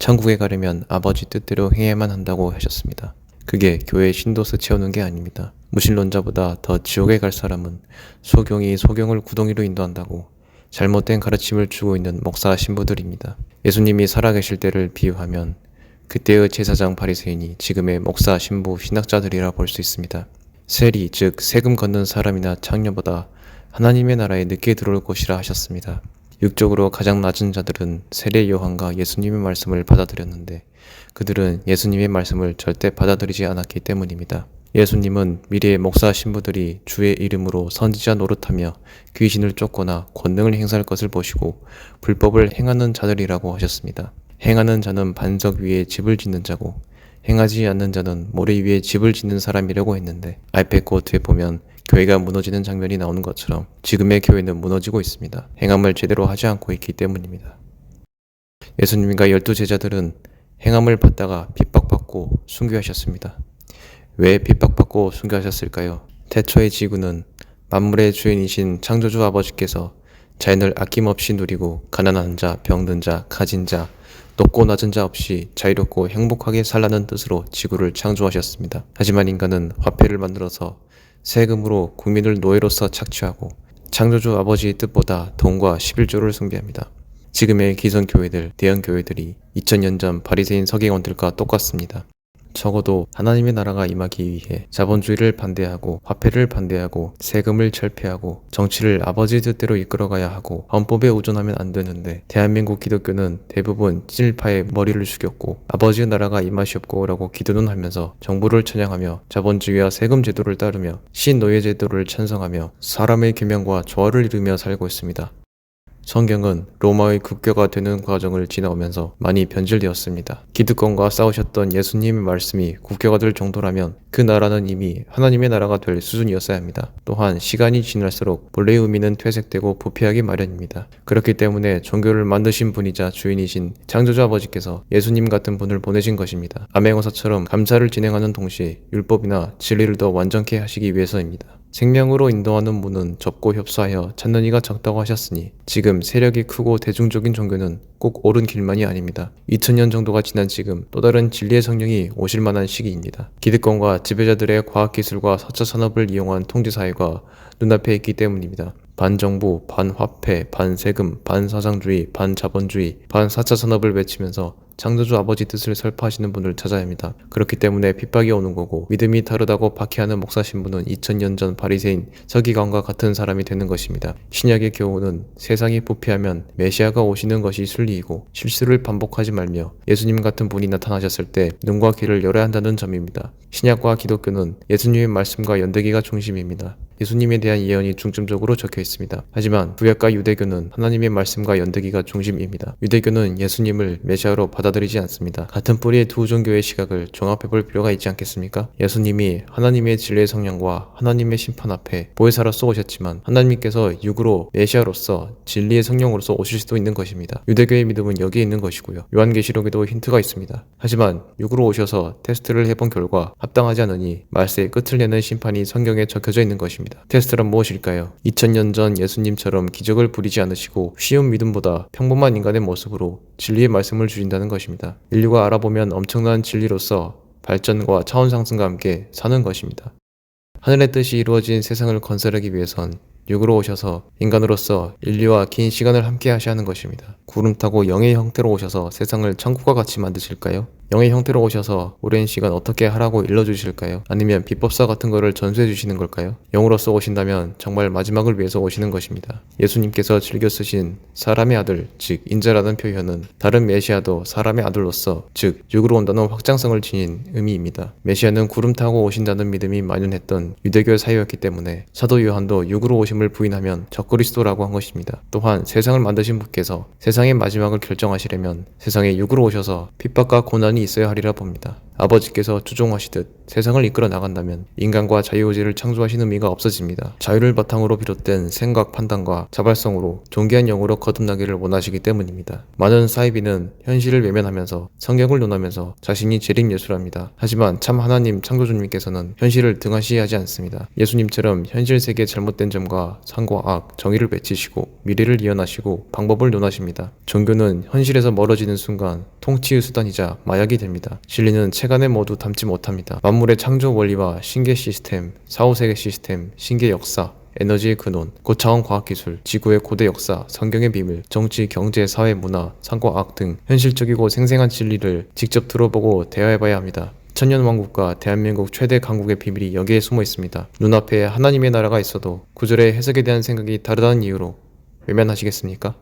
천국에 가려면 아버지 뜻대로 행해야만 한다고 하셨습니다. 그게 교회 신도수 채우는 게 아닙니다. 무신론자보다 더 지옥에 갈 사람은 소경이 소경을 구덩이로 인도한다고 잘못된 가르침을 주고 있는 목사 신부들입니다. 예수님이 살아계실 때를 비유하면 그때의 제사장 바리새인이 지금의 목사 신부 신학자들이라 볼 수 있습니다. 세리 즉 세금 걷는 사람이나 창녀보다 하나님의 나라에 늦게 들어올 것이라 하셨습니다. 육적으로 가장 낮은 자들은 세례 요한과 예수님의 말씀을 받아들였는데 그들은 예수님의 말씀을 절대 받아들이지 않았기 때문입니다. 예수님은 미래의 목사 신부들이 주의 이름으로 선지자 노릇하며 귀신을 쫓거나 권능을 행사할 것을 보시고 불법을 행하는 자들이라고 하셨습니다. 행하는 자는 반석 위에 집을 짓는 자고 행하지 않는 자는 모래 위에 집을 짓는 사람이라고 했는데 아이패코트에 보면 교회가 무너지는 장면이 나오는 것처럼 지금의 교회는 무너지고 있습니다. 행함을 제대로 하지 않고 있기 때문입니다. 예수님과 열두 제자들은 행함을 받다가 핍박받고 순교하셨습니다. 왜 핍박받고 순교하셨을까요? 태초의 지구는 만물의 주인이신 창조주 아버지께서 자연을 아낌없이 누리고 가난한 자, 병든 자, 가진 자, 높고 낮은 자 없이 자유롭고 행복하게 살라는 뜻으로 지구를 창조하셨습니다. 하지만 인간은 화폐를 만들어서 세금으로 국민을 노예로서 착취하고 창조주 아버지의 뜻보다 돈과 11조를 숭배합니다. 지금의 기성 교회들, 대형 교회들이 2000년 전 바리새인 서기관들과 똑같습니다. 적어도 하나님의 나라가 임하기 위해 자본주의를 반대하고 화폐를 반대하고 세금을 철폐하고 정치를 아버지 뜻대로 이끌어가야 하고 헌법에 의존하면 안 되는데 대한민국 기독교는 대부분 찐일파의 머리를 숙였고 아버지의 나라가 임하시옵고라고 기도는 하면서 정부를 찬양하며 자본주의와 세금 제도를 따르며 신노예 제도를 찬성하며 사람의 계명과 조화를 이루며 살고 있습니다. 성경은 로마의 국교가 되는 과정을 지나오면서 많이 변질되었습니다. 기득권과 싸우셨던 예수님의 말씀이 국교가 될 정도라면 그 나라는 이미 하나님의 나라가 될 수준이었어야 합니다. 또한 시간이 지날수록 본래의 의미는 퇴색되고 부패하기 마련입니다. 그렇기 때문에 종교를 만드신 분이자 주인이신 창조주 아버지께서 예수님 같은 분을 보내신 것입니다. 암행어사처럼 감사를 진행하는 동시에 율법이나 진리를 더 완전케 하시기 위해서입니다. 생명으로 인도하는 문은 접고 협소하여 찾는 이가 적다고 하셨으니 지금 세력이 크고 대중적인 종교는 꼭 옳은 길만이 아닙니다. 2000년 정도가 지난 지금 또 다른 진리의 성령이 오실 만한 시기입니다. 기득권과 지배자들의 과학기술과 서차 산업을 이용한 통제사회가 눈앞에 있기 때문입니다. 반정부, 반화폐, 반세금, 반사상주의, 반자본주의, 반사차 산업을 외치면서 창조주 아버지 뜻을 설파하시는 분을 찾아야 합니다. 그렇기 때문에 핍박이 오는 거고 믿음이 다르다고 박해하는 목사 신부는 2000년 전 바리새인 서기관과 같은 사람이 되는 것입니다. 신약의 교훈은 세상이 부패하면 메시아가 오시는 것이 순리이고 실수를 반복하지 말며 예수님 같은 분이 나타나셨을 때 눈과 귀를 열어야 한다는 점입니다. 신약과 기독교는 예수님의 말씀과 연대기가 중심입니다. 예수님에 대한 예언이 중점적으로 적혀 있습니다. 하지만 구약과 유대교는 하나님의 말씀과 연대기가 중심입니다. 유대교는 예수님을 메시아로 받아 들이지 않습니다. 같은 뿌리의 두 종교의 시각을 종합해 볼 필요가 있지 않겠습니까? 예수님이 하나님의 진리의 성령과 하나님의 심판 앞에 보혜사로서 오셨지만 하나님께서 육으로 메시아로서 진리의 성령으로서 오실 수도 있는 것입니다. 유대교의 믿음은 여기에 있는 것이고요. 요한계시록에도 힌트가 있습니다. 하지만 육으로 오셔서 테스트를 해본 결과 합당하지 않으니 말세의 끝을 내는 심판이 성경에 적혀져 있는 것입니다. 테스트란 무엇일까요? 2000년 전 예수님처럼 기적을 부리지 않으시고 쉬운 믿음보다 평범한 인간의 모습으로 진리의 말씀을 주신다는 것입니다. 인류가 알아보면 엄청난 진리로서 발전과 차원 상승과 함께 사는 것입니다. 하늘의 뜻이 이루어진 세상을 건설하기 위해선 육으로 오셔서 인간으로서 인류와 긴 시간을 함께 하셔야 하는 것입니다. 구름 타고 영의 형태로 오셔서 세상을 천국과 같이 만드실까요? 영의 형태로 오셔서 오랜 시간 어떻게 하라고 일러주실까요? 아니면 비법사 같은 거를 전수해 주시는 걸까요? 영으로서 오신다면 정말 마지막을 위해서 오시는 것입니다. 예수님께서 즐겨 쓰신 사람의 아들, 즉 인자라는 표현은 다른 메시아도 사람의 아들로서 즉 육으로 온다는 확장성을 지닌 의미입니다. 메시아는 구름 타고 오신다는 믿음이 만연했던 유대교 사회였기 때문에 사도 요한도 육으로 오심을 부인하면 적그리스도라고 한 것입니다. 또한 세상을 만드신 분께서 세상의 마지막을 결정하시려면 세상에 육으로 오셔서 핍박과 고난이 있어야 하리라 봅니다. 아버지께서 주종하시듯 세상을 이끌어 나간다면 인간과 자유의지를 창조하신 의미가 없어집니다. 자유를 바탕으로 비롯된 생각, 판단과 자발성으로 존귀한 영으로 거듭나기를 원하시기 때문입니다. 많은 사이비는 현실을 외면하면서 성경을 논하면서 자신이 재림 예수랍니다. 하지만 참 하나님 창조주님께서는 현실을 등한시하지 않습니다. 예수님처럼 현실 세계의 잘못된 점과 상과 악, 정의를 외치시고 미래를 예언하시고 방법을 논하십니다. 종교는 현실에서 멀어지는 순간 통치의 수단이자 마약이 됩니다. 진리는 책 안에 모두 담지 못합니다. 만 물의 창조 원리와 신계 시스템, 사후세계 시스템, 신계 역사, 에너지의 근원, 고차원 과학기술, 지구의 고대 역사, 성경의 비밀, 정치, 경제, 사회, 문화, 상과 악등 현실적이고 생생한 진리를 직접 들어보고 대화해봐야 합니다. 천년왕국과 대한민국 최대 강국의 비밀이 여기에 숨어 있습니다. 눈앞에 하나님의 나라가 있어도 구절의 해석에 대한 생각이 다르다는 이유로 외면하시겠습니까?